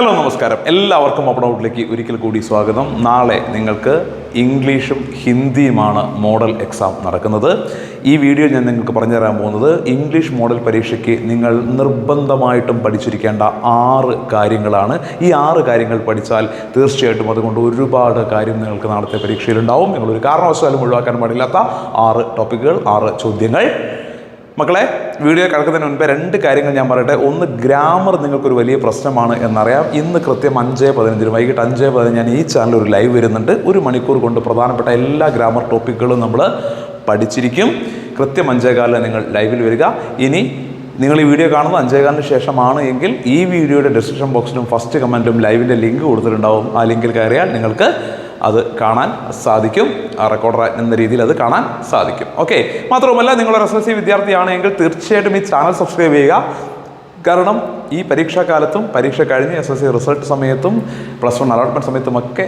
Hello നമസ്കാരം. എല്ലാവർക്കും open ഔട്ടിലേക്ക് ഒരിക്കൽ കൂടി സ്വാഗതം. നാളെ നിങ്ങൾക്ക് ഇംഗ്ലീഷും ഹിന്ദിയുമാണ് മോഡൽ എക്സാം നടക്കുന്നത്. ഈ വീഡിയോ ഞാൻ നിങ്ങൾക്ക് പറഞ്ഞു തരാൻ പോകുന്നത് ഇംഗ്ലീഷ് മോഡൽ പരീക്ഷയ്ക്ക് നിങ്ങൾ നിർബന്ധമായിട്ടും പഠിച്ചിരിക്കേണ്ട ആറ് കാര്യങ്ങളാണ്. ഈ ആറ് കാര്യങ്ങൾ പഠിച്ചാൽ തീർച്ചയായിട്ടും അതുകൊണ്ട് ഒരുപാട് കാര്യം നിങ്ങൾക്ക് നാളത്തെ പരീക്ഷയിലുണ്ടാവും നിങ്ങളൊരു കാരണവശാലും ഒഴിവാക്കാൻ പാടില്ലാത്ത ആറ് ടോപ്പിക്കുകൾ ആറ് ചോദ്യങ്ങൾ. മക്കളെ വീഡിയോ കിടക്കുന്നതിന് മുൻപേ രണ്ട് കാര്യങ്ങൾ ഞാൻ പറയട്ടെ. ഒന്ന് ഗ്രാമർ നിങ്ങൾക്കൊരു വലിയ പ്രശ്നമാണ് എന്നറിയാം. ഇന്ന് കൃത്യം അഞ്ച് പതിനഞ്ചിന് വൈകിട്ട് അഞ്ച് പതിനഞ്ച് ഞാൻ ഈ ചാനൽ ഒരു ലൈവ് വരുന്നുണ്ട്. ഒരു മണിക്കൂർ കൊണ്ട് പ്രധാനപ്പെട്ട എല്ലാ ഗ്രാമർ ടോപ്പിക്കുകളും നമ്മൾ പഠിച്ചിരിക്കും. കൃത്യം അഞ്ചേകാലിൽ നിങ്ങൾ ലൈവിൽ വരിക. ഇനി നിങ്ങൾ ഈ വീഡിയോ കാണുന്നത് അഞ്ചേകാലിന് ശേഷമാണ് എങ്കിൽ ഈ വീഡിയോയുടെ ഡിസ്ക്രിപ്ഷൻ ബോക്സിലും ഫസ്റ്റ് കമന്റും ലൈവിന്റെ ലിങ്ക് കൊടുത്തിട്ടുണ്ടാവും. ആ ലിങ്കിൽ കയറിയാൽ നിങ്ങൾക്ക് അത് കാണാൻ സാധിക്കും. റെക്കോർഡർ എന്ന രീതിയിൽ അത് കാണാൻ സാധിക്കും. ഓക്കെ മാത്രവുമല്ല നിങ്ങളൊരു എസ് എൽ സി വിദ്യാർത്ഥിയാണെങ്കിൽ തീർച്ചയായിട്ടും ഈ ചാനൽ സബ്സ്ക്രൈബ് ചെയ്യുക. കാരണം ഈ പരീക്ഷാകാലത്തും പരീക്ഷ കഴിഞ്ഞ് എസ് എസ് സി റിസൾട്ട് സമയത്തും പ്ലസ് വൺ അലോട്ട്മെന്റ് സമയത്തും ഒക്കെ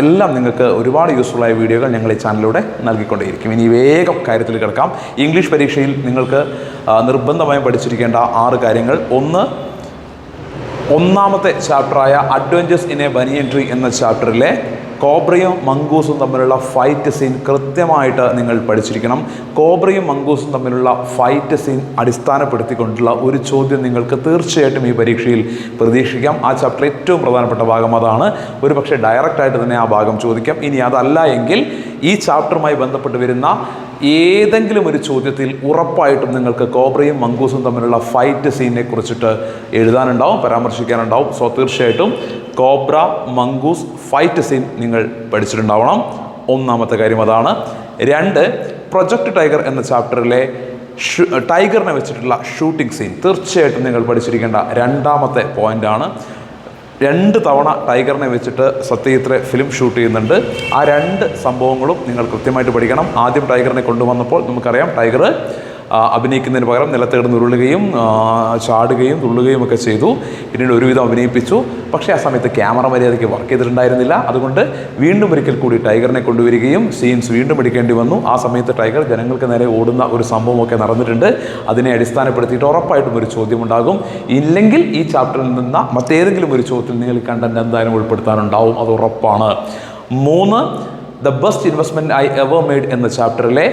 എല്ലാം നിങ്ങൾക്ക് ഒരുപാട് യൂസ്ഫുള്ളായ വീഡിയോകൾ ഞങ്ങൾ ഈ ചാനലിലൂടെ നൽകിക്കൊണ്ടേയിരിക്കും. ഇനി വേഗം കാര്യത്തിൽ കിടക്കാം. ഇംഗ്ലീഷ് പരീക്ഷയിൽ നിങ്ങൾക്ക് നിർബന്ധമായും പഠിച്ചിരിക്കേണ്ട ആറ് കാര്യങ്ങൾ. ഒന്ന് ഒന്നാമത്തെ ചാപ്റ്ററായ adventures in a banyan tree എന്ന ചാപ്റ്ററിലെ കോബ്രയും മങ്കൂസും തമ്മിലുള്ള ഫൈറ്റ് സീൻ കൃത്യമായിട്ട് നിങ്ങൾ പഠിച്ചിരിക്കണം. കോബ്രയും മങ്കൂസും തമ്മിലുള്ള ഫൈറ്റ് സീൻ അടിസ്ഥാനപ്പെടുത്തിക്കൊണ്ടുള്ള ഒരു ചോദ്യം നിങ്ങൾക്ക് തീർച്ചയായിട്ടും ഈ പരീക്ഷയിൽ പ്രതീക്ഷിക്കാം. ആ ചാപ്റ്റർ ഏറ്റവും പ്രധാനപ്പെട്ട ഭാഗം അതാണ്. ഒരു പക്ഷേ ഡയറക്റ്റായിട്ട് തന്നെ ആ ഭാഗം ചോദിക്കാം. ഇനി അതല്ല എങ്കിൽ ഈ ചാപ്റ്ററുമായി ബന്ധപ്പെട്ട് വരുന്ന ഏതെങ്കിലും ഒരു ചോദ്യത്തിൽ ഉറപ്പായിട്ടും നിങ്ങൾക്ക് കോബ്രയും മങ്കൂസും തമ്മിലുള്ള ഫൈറ്റ് സീനെ കുറിച്ചിട്ട് എഴുതാനുണ്ടാവും പരാമർശിക്കാനുണ്ടാവും. സോ തീർച്ചയായിട്ടും കോബ്ര മങ്കൂസ് ഫൈറ്റ് സീൻ നിങ്ങൾ പഠിച്ചിട്ടുണ്ടാവണം. ഒന്നാമത്തെ കാര്യം അതാണ്. രണ്ട് പ്രൊജക്ട് ടൈഗർ എന്ന ചാപ്റ്ററിലെ ടൈഗറിനെ വെച്ചിട്ടുള്ള ഷൂട്ടിംഗ് സീൻ. തീർച്ചയായിട്ടും നിങ്ങൾ പഠിച്ചിരിക്കേണ്ട രണ്ടാമത്തെ പോയിന്റാണ്. രണ്ട് തവണ ടൈഗറിനെ വെച്ചിട്ട് സത്യജിത്ത് ഫിലിം ഷൂട്ട് ചെയ്യുന്നുണ്ട്. ആ രണ്ട് സംഭവങ്ങളും നിങ്ങൾ കൃത്യമായിട്ട് പഠിക്കണം. ആദ്യം ടൈഗറിനെ കൊണ്ടുവന്നപ്പോൾ നമുക്കറിയാം ടൈഗർ അഭിനയിക്കുന്നതിന് പകരം നിലത്ത് ഉരുളുകയും ചാടുകയും തുള്ളുകയും ഒക്കെ ചെയ്തു. പിന്നീട് ഒരുവിധം അഭിനയിപ്പിച്ചു. പക്ഷേ ആ സമയത്ത് ക്യാമറ മര്യാദയ്ക്ക് വർക്ക് ചെയ്തിട്ടുണ്ടായിരുന്നില്ല. അതുകൊണ്ട് വീണ്ടും ഒരിക്കൽ കൂടി ടൈഗറിനെ കൊണ്ടുവരികയും സീൻസ് വീണ്ടും എടുക്കേണ്ടി വന്നു. ആ സമയത്ത് ടൈഗർ ജനങ്ങൾക്ക് നേരെ ഓടുന്ന ഒരു സംഭവമൊക്കെ നടന്നിട്ടുണ്ട്. അതിനെ അടിസ്ഥാനപ്പെടുത്തിയിട്ട് ഉറപ്പായിട്ടും ഒരു ചോദ്യം ഉണ്ടാകും ഇല്ലെങ്കിൽ ഈ ചാപ്റ്ററിൽ നിന്ന് മറ്റേതെങ്കിലും ഒരു ചോദ്യത്തിൽ നിങ്ങൾ കണ്ടന്റ് എന്തായാലും ഉൾപ്പെടുത്താനുണ്ടാവും. അത് ഉറപ്പാണ്. മൂന്ന് the best investment I ever made എന്ന ചാപ്റ്ററിലെ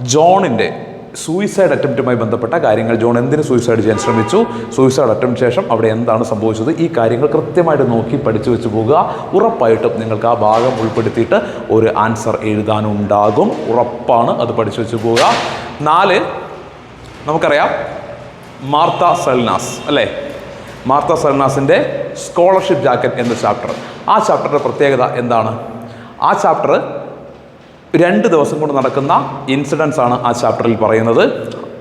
ജോണിന്റെ സൂയിസൈഡ് അറ്റംപ്റ്റുമായി ബന്ധപ്പെട്ട കാര്യങ്ങൾ. ജോൺ എന്തിന് സൂയിസൈഡ് ചെയ്യാൻ ശ്രമിച്ചു? സൂയിസൈഡ് അറ്റംപ്റ്റ് ശേഷം അവിടെ എന്താണ് സംഭവിച്ചത്? ഈ കാര്യങ്ങൾ കൃത്യമായിട്ട് നോക്കി പഠിച്ചു വെച്ച് പോകുക ഉറപ്പായിട്ടും നിങ്ങൾക്ക് ആ ഭാഗം ഉൾപ്പെടുത്തിയിട്ട് ഒരു ആൻസർ എഴുതാനുണ്ടാകും. ഉറപ്പാണ് അത് പഠിച്ചു വെച്ച് പോവുക. നാല് നമുക്കറിയാം മാർത്ത സൽനാസ് അല്ലേ? മാർത്ത സൽനാസിന്റെ സ്കോളർഷിപ്പ് ജാക്കറ്റ് എന്ന ചാപ്റ്റർ ആ ചാപ്റ്ററിന്റെ പ്രത്യേകത എന്താണ്? ആ ചാപ്റ്റർ രണ്ട് ദിവസം കൊണ്ട് നടക്കുന്ന ഇൻസിഡൻസ് ആണ് ആ ചാപ്റ്ററിൽ പറയുന്നത്.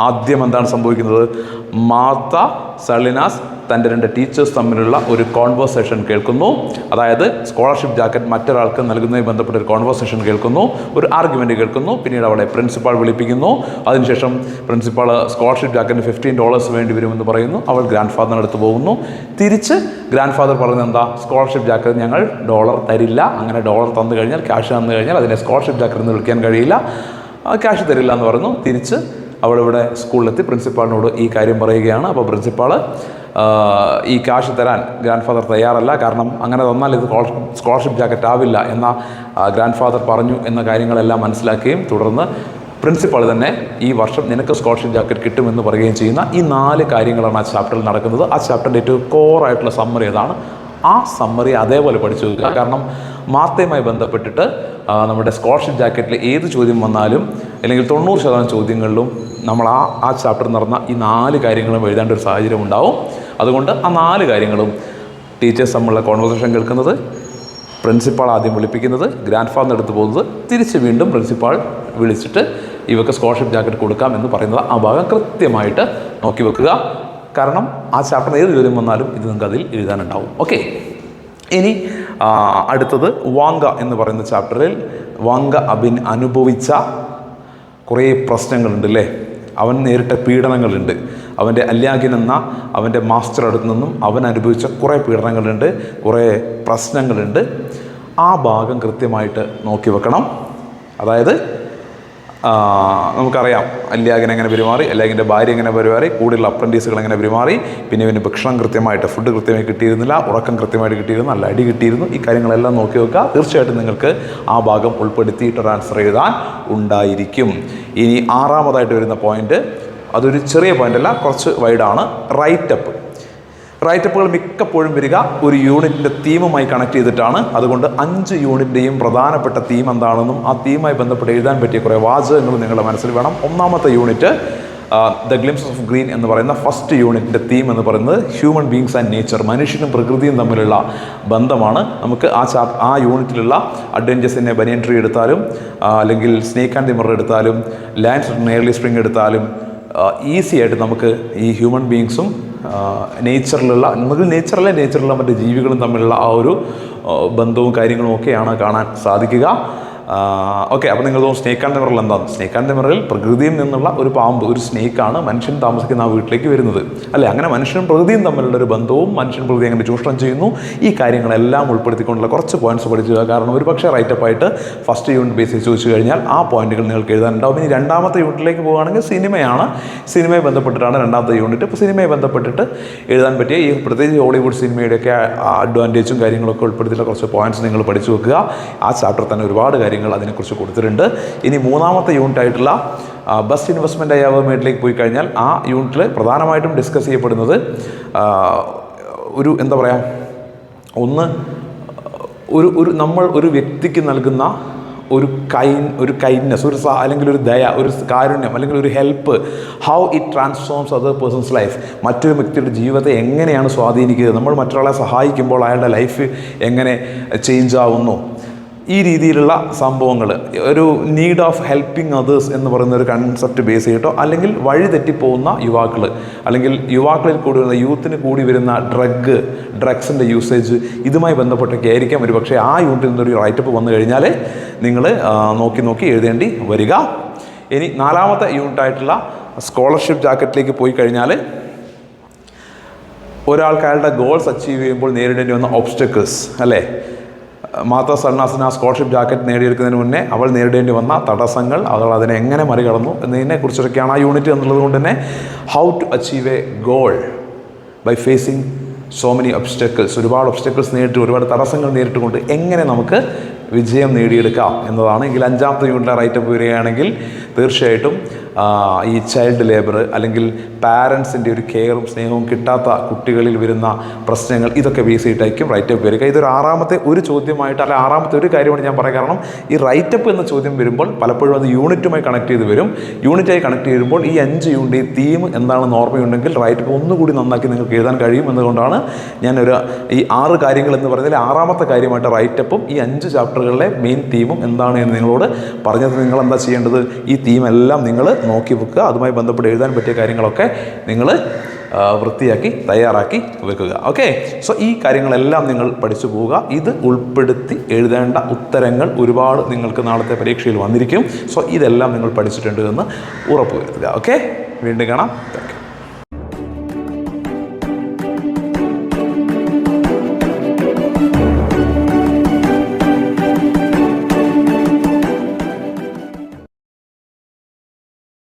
ആദ്യം എന്താണ് സംഭവിക്കുന്നത്? മാർത്ത സളിനാസ് തന്റെ രണ്ട് ടീച്ചേഴ്സ് തമ്മിലുള്ള ഒരു കോൺവേഴ്സേഷൻ കേൾക്കുന്നു. അതായത് സ്കോളർഷിപ്പ് ജാക്കറ്റ് മറ്റൊരാൾക്ക് നൽകുന്നതുമായി ബന്ധപ്പെട്ട ഒരു കോൺവേഴ്സേഷൻ കേൾക്കുന്നു. ഒരു ആർഗ്യുമെന്റ് കേൾക്കുന്നു. പിന്നീട് അവളെ പ്രിൻസിപ്പാൾ വിളിപ്പിക്കുന്നു. അതിനുശേഷം പ്രിൻസിപ്പാൾ സ്കോളർഷിപ്പ് ജാക്കറ്റിന് ഫിഫ്റ്റീൻ ഡോളേഴ്സ് വേണ്ടി വരുമെന്ന് പറയുന്നു. അവൾ ഗ്രാൻഡ് ഫാദറിന്റെ അടുത്ത് പോകുന്നു. തിരിച്ച് ഗ്രാൻഡ് ഫാദർ പറയുന്നത് എന്താ? സ്കോളർഷിപ്പ് ജാക്കറ്റ് ഞങ്ങൾ ഡോളർ തരില്ല. അങ്ങനെ ഡോളർ തന്നു കഴിഞ്ഞാൽ ക്യാഷ് തന്നു കഴിഞ്ഞാൽ അതിനെ സ്കോളർഷിപ്പ് ജാക്കറ്റ് എന്ന് വിളിക്കാൻ കഴിയില്ല. ക്യാഷ് തരില്ല എന്ന് പറഞ്ഞു. തിരിച്ച് അവളിവിടെ സ്കൂളിലെത്തി പ്രിൻസിപ്പാളിനോട് ഈ കാര്യം പറയുകയാണ്. അപ്പോൾ പ്രിൻസിപ്പാൾ ഈ ക്യാഷ് തരാൻ ഗ്രാൻഡ് ഫാദർ തയ്യാറല്ല. കാരണം അങ്ങനെ തന്നാൽ ഇത് സ്കോളർഷിപ്പ് ജാക്കറ്റ് ആവില്ല എന്ന ഗ്രാൻഡ് ഫാദർ പറഞ്ഞു എന്ന കാര്യങ്ങളെല്ലാം മനസ്സിലാക്കുകയും തുടർന്ന് പ്രിൻസിപ്പാൾ തന്നെ ഈ വർഷം നിനക്ക് സ്കോളർഷിപ്പ് ജാക്കറ്റ് കിട്ടുമെന്ന് പറയുകയും ചെയ്യുന്ന ഈ നാല് കാര്യങ്ങളാണ് ആ ചാപ്റ്ററിൽ നടക്കുന്നത്. ആ ചാപ്റ്ററിന്റെ ഏറ്റവും കോറായിട്ടുള്ള സമ്മറി അതാണ് ആ സമ്മറി അതേപോലെ പഠിച്ചു കാരണം മാർത്തയുമായി ബന്ധപ്പെട്ടിട്ട് നമ്മുടെ സ്കോളർഷിപ്പ് ജാക്കറ്റിൽ ഏത് ചോദ്യം വന്നാലും അല്ലെങ്കിൽ തൊണ്ണൂറ് ശതമാനം ചോദ്യങ്ങളിലും നമ്മൾ ആ ആ ചാപ്റ്റർ നടന്ന ഈ നാല് കാര്യങ്ങളും എഴുതേണ്ട ഒരു സാഹചര്യം ഉണ്ടാവും. അതുകൊണ്ട് ആ നാല് കാര്യങ്ങളും ടീച്ചേഴ്സ് തമ്മിലുള്ള കോൺവെർസേഷൻ കേൾക്കുന്നത് പ്രിൻസിപ്പാൾ ആദ്യം വിളിപ്പിക്കുന്നത് ഗ്രാൻഡ് ഫാദർ എടുത്ത് പോകുന്നത് തിരിച്ച് വീണ്ടും പ്രിൻസിപ്പാൾ വിളിച്ചിട്ട് ഇവർക്ക് സ്കോളർഷിപ്പ് ജാക്കറ്റ് കൊടുക്കാം എന്ന് പറയുന്നത് ആ ഭാഗം കൃത്യമായിട്ട് നോക്കി വെക്കുക. കാരണം ആ ചാപ്റ്റർ ഏത് ചോദ്യം വന്നാലും ഇത് നിങ്ങൾക്ക് അതിൽ എഴുതാനുണ്ടാവും. ഓക്കെ ഇനി അടുത്തത് വാങ്ക എന്ന് പറയുന്ന ചാപ്റ്ററിൽ വാങ്ക അബിൻ അനുഭവിച്ച കുറേ പ്രശ്നങ്ങളുണ്ട് അല്ലേ അവൻ നേരിട്ട പീഡനങ്ങളുണ്ട്. അവന്റെ അല്യാഗിൻ എന്ന അവന്റെ മാസ്റ്റർ അടുത്ത് നിന്നും അവൻ അനുഭവിച്ച കുറേ പീഡനങ്ങളുണ്ട് കുറേ പ്രശ്നങ്ങളുണ്ട്. ആ ഭാഗം കൃത്യമായിട്ട് നോക്കി വെക്കണം. അതായത് നമുക്കറിയാം അല്യാഗൻ എങ്ങനെ പെരുമാറി അല്യാഗിന്റെ ഭാര്യ എങ്ങനെ പെരുമാറി കൂടെയുള്ള അപ്രന്റീസുകൾ എങ്ങനെ പെരുമാറി പിന്നെ ഇവന് ഭക്ഷണം കൃത്യമായിട്ട് ഫുഡ് കൃത്യമായി കിട്ടിയിരുന്നില്ല ഉറക്കം കൃത്യമായിട്ട് കിട്ടിയിരുന്നു നല്ല അടി കിട്ടിയിരുന്നു ഈ കാര്യങ്ങളെല്ലാം നോക്കി വെക്കുക തീർച്ചയായിട്ടും നിങ്ങൾക്ക് ആ ഭാഗം ഉൾപ്പെടുത്തിയിട്ടൊരു ആൻസർ എഴുതാൻ ഉണ്ടായിരിക്കും. ഇനി ആറാമതായിട്ട് വരുന്ന പോയിന്റ് അതൊരു ചെറിയ പോയിന്റ് അല്ല കുറച്ച് വൈഡാണ് റൈറ്റപ്പ് റൈറ്റപ്പുകൾ മിക്കപ്പോഴും വരിക ഒരു യൂണിറ്റിന്റെ തീമുമായി കണക്ട് ചെയ്തിട്ടാണ്. അതുകൊണ്ട് അഞ്ച് യൂണിറ്റിന്റെയും പ്രധാനപ്പെട്ട തീം എന്താണെന്നും ആ തീമുമായി ബന്ധപ്പെട്ട് എഴുതാൻ പറ്റിയ കുറേ വാചകങ്ങൾ നിങ്ങളുടെ മനസ്സിൽ വേണം. ഒന്നാമത്തെ unit the glimpse of green എന്ന് പറയുന്ന ഫസ്റ്റ് യൂണിറ്റിന്റെ തീം എന്ന് പറയുന്നത് ഹ്യൂമൻ ബീങ്സ് ആൻഡ് നേച്ചർ മനുഷ്യനും പ്രകൃതിയും തമ്മിലുള്ള ബന്ധമാണ്. നമുക്ക് ആ ചാ ആ യൂണിറ്റിലുള്ള അഡ്വഞ്ചേഴ്സിനെ ബനിയൻ ട്രീ എടുത്താലും അല്ലെങ്കിൽ സ്നേക്ക് ആൻഡ് ദി മിറർ എടുത്താലും ലാൻഡ് നെയർലി സ്പ്രിംഗ് എടുത്താലും ഈസി ആയിട്ട് നമുക്ക് ഈ ഹ്യൂമൻ ബീങ്സും നേച്ചറിലുള്ള നമുക്ക് നേച്ചറല്ല നേച്ചറിലുള്ള മറ്റ് ജീവികളും തമ്മിലുള്ള ആ ഒരു ബന്ധവും കാര്യങ്ങളും ഒക്കെയാണ് കാണാൻ സാധിക്കുക. ഓക്കെ അപ്പോൾ നിങ്ങൾ തോന്നും സ്നേക്ക് ആൻഡ് മിററിൽ എന്താണ് സ്നേക്ക് ആൻഡ് മിററിൽ പ്രകൃതിയിൽ നിന്നുള്ള ഒരു പാമ്പ് ഒരു സ്നേക്കാണ് മനുഷ്യൻ താമസിക്കുന്ന ആ വീട്ടിലേക്ക് വരുന്നത്. അല്ലേ അങ്ങനെ മനുഷ്യനും പ്രകൃതിയും തമ്മിലുള്ള ഒരു ബന്ധവും മനുഷ്യൻ പ്രകൃതി എങ്ങനെ ചൂഷണം ചെയ്യുന്നു. ഈ കാര്യങ്ങളെല്ലാം ഉൾപ്പെടുത്തിക്കൊണ്ടുള്ള കുറച്ച് പോയിന്റ്സ് പഠിക്കുക കാരണം ഒരു പക്ഷേ റൈറ്റപ്പ് ആയിട്ട് ഫസ്റ്റ് യൂണിറ്റ് ബേസിൽ ചോദിച്ചു കഴിഞ്ഞാൽ ആ പോയിന്റുകൾ നിങ്ങൾക്ക് എഴുതാനുണ്ടാവും. ഇനി രണ്ടാമത്തെ യൂണിറ്റിലേക്ക് പോകുകയാണെങ്കിൽ സിനിമയാണ്. സിനിമയെ ബന്ധപ്പെട്ടിട്ടാണ് രണ്ടാമത്തെ യൂണിറ്റ് ഇപ്പോൾ സിനിമയെ ബന്ധപ്പെട്ടിട്ട് എഴുതാൻ പറ്റിയ ഈ പ്രത്യേകിച്ച് ഹോളിവുഡ് സിനിമയുടെയൊക്കെ അഡ്വാന്റേജും കാര്യങ്ങളൊക്കെ ഉൾപ്പെടുത്തിയിട്ടുള്ള കുറച്ച് പോയിന്റ്സ് നിങ്ങൾ പഠിച്ചു വെക്കുക. ആ ചാപ്റ്റർ തന്നെ ഒരുപാട് കാര്യങ്ങൾ അതിനെക്കുറിച്ച് കൊടുത്തിട്ടുണ്ട്. ഇനി മൂന്നാമത്തെ യൂണിറ്റായിട്ടുള്ള ബെസ്റ്റ് ഇൻവെസ്റ്റ്മെന്റ് ആയി അവമേഡിലേക്ക് പോയി കഴിഞ്ഞാൽ ആ യൂണിറ്റിൽ പ്രധാനമായിട്ടും ഡിസ്കസ് ചെയ്യപ്പെടുന്നത് ഒരു എന്താ പറയുക ഒന്ന് ഒരു ഒരു നമ്മൾ ഒരു വ്യക്തിക്ക് നൽകുന്ന ഒരു കൈ ഒരു കൈൻഡ്നെസ് ഒരു അല്ലെങ്കിൽ ഒരു ദയ ഒരു കാരുണ്യം അല്ലെങ്കിൽ ഒരു help how it transforms other persons life മറ്റൊരു വ്യക്തിയുടെ ജീവിതത്തെ എങ്ങനെയാണ് സ്വാധീനിക്കുന്നത്? നമ്മൾ മറ്റൊരാളെ സഹായിക്കുമ്പോൾ അയാളുടെ ലൈഫ് എങ്ങനെ ചേഞ്ച് ആവുന്നു? ഈ രീതിയിലുള്ള സംഭവങ്ങൾ ഒരു നീഡ് ഓഫ് ഹെൽപ്പിംഗ് അതേഴ്സ് എന്ന് പറയുന്ന ഒരു കൺസെപ്റ്റ് ബേസ് ചെയ്തിട്ടോ അല്ലെങ്കിൽ വഴി തെറ്റിപ്പോകുന്ന യുവാക്കൾ അല്ലെങ്കിൽ യുവാക്കളിൽ കൂടി വരുന്ന യൂത്തിന് കൂടി വരുന്ന ഡ്രഗ് ഡ്രഗ്സിന്റെ യൂസേജ് ഇതുമായി ബന്ധപ്പെട്ടൊക്കെ ആയിരിക്കാം ഒരു പക്ഷേ ആ യൂണിറ്റിൽ നിന്നൊരു റൈറ്റപ്പ് വന്നു കഴിഞ്ഞാൽ നിങ്ങൾ നോക്കി നോക്കി എഴുതേണ്ടി വരിക. ഇനി നാലാമത്തെ യൂണിറ്റായിട്ടുള്ള സ്കോളർഷിപ്പ് ജാക്കറ്റിലേക്ക് പോയി കഴിഞ്ഞാൽ ഒരാൾക്ക് ഗോൾസ് അച്ചീവ് ചെയ്യുമ്പോൾ നേരിടേണ്ടി വന്ന ഒബ്സ്റ്റക്കിൾസ് അല്ലേ? മാതാ സണ്ണാസിന് ആ സ്കോളർഷിപ്പ് ജാക്കറ്റ് നേടിയെടുക്കുന്നതിന് മുന്നേ അവൾ നേരിടേണ്ടി വന്ന തടസ്സങ്ങൾ അവൾ അതിനെ എങ്ങനെ മറികടന്നു എന്നതിനെ കുറിച്ചൊക്കെയാണ് ആ യൂണിറ്റ് എന്നുള്ളത് കൊണ്ട് തന്നെ how to achieve a goal by facing so many obstacles ഒരുപാട് ഒബ്സ്റ്റക്കിൾസ് നേരിട്ട് ഒരുപാട് തടസ്സങ്ങൾ നേരിട്ടുകൊണ്ട് എങ്ങനെ നമുക്ക് വിജയം നേടിയെടുക്കാം എന്നതാണ്. എങ്കിൽ അഞ്ചാമത്തെ യൂണിറ്റിലെ റൈറ്റപ്പ് വരികയാണെങ്കിൽ തീർച്ചയായിട്ടും ഈ ചൈൽഡ് ലേബർ അല്ലെങ്കിൽ പാരൻസിന്റെ ഒരു കെയറും സ്നേഹവും കിട്ടാത്ത കുട്ടികളിൽ വരുന്ന പ്രശ്നങ്ങൾ ഇതൊക്കെ ബേസ് ചെയ്തിട്ടായിരിക്കും റൈറ്റപ്പ് വരിക. ഇതൊരു ആറാമത്തെ ഒരു ചോദ്യമായിട്ട് അല്ല ആറാമത്തെ ഒരു കാര്യമാണ് ഞാൻ പറയാം കാരണം ഈ റൈറ്റപ്പ് എന്ന ചോദ്യം വരുമ്പോൾ പലപ്പോഴും അത് യൂണിറ്റുമായി കണക്ട് ചെയ്ത് വരും. യൂണിറ്റായി കണക്ട് ചെയ്യുമ്പോൾ ഈ അഞ്ച് യൂണിറ്റ് തീം എന്താണെന്ന് ഓർമ്മയുണ്ടെങ്കിൽ റൈറ്റപ്പ് ഒന്നുകൂടി നന്നാക്കി നിങ്ങൾക്ക് എഴുതാൻ കഴിയും എന്നുകൊണ്ടാണ് ഞാനൊരു ഈ ആറ് കാര്യങ്ങൾ എന്ന് പറഞ്ഞാൽ ആറാമത്തെ കാര്യമായിട്ട് റൈറ്റപ്പും ഈ അഞ്ച് ചാപ്റ്ററുകളിലെ മെയിൻ തീമും എന്താണ് എന്ന് നിങ്ങളോട് പറഞ്ഞത്. നിങ്ങൾ എന്താ ചെയ്യേണ്ടത്? ഈ തീമെല്ലാം നിങ്ങൾ നോക്കി വെക്കുക. അതുമായി ബന്ധപ്പെട്ട് എഴുതാൻ പറ്റിയ കാര്യങ്ങളൊക്കെ നിങ്ങൾ വൃത്തിയാക്കി തയ്യാറാക്കി വെക്കുക. ഓക്കെ സോ ഈ കാര്യങ്ങളെല്ലാം നിങ്ങൾ പഠിച്ചു പോവുക. ഇത് ഉൾപ്പെടുത്തി എഴുതേണ്ട ഉത്തരങ്ങൾ ഒരുപാട് നിങ്ങൾക്ക് നാളത്തെ പരീക്ഷയിൽ വന്നിരിക്കും. സോ ഇതെല്ലാം നിങ്ങൾ പഠിച്ചിട്ടുണ്ട് എന്ന് ഉറപ്പ് വരുത്തുക ഓക്കെ വീണ്ടും കാണാം.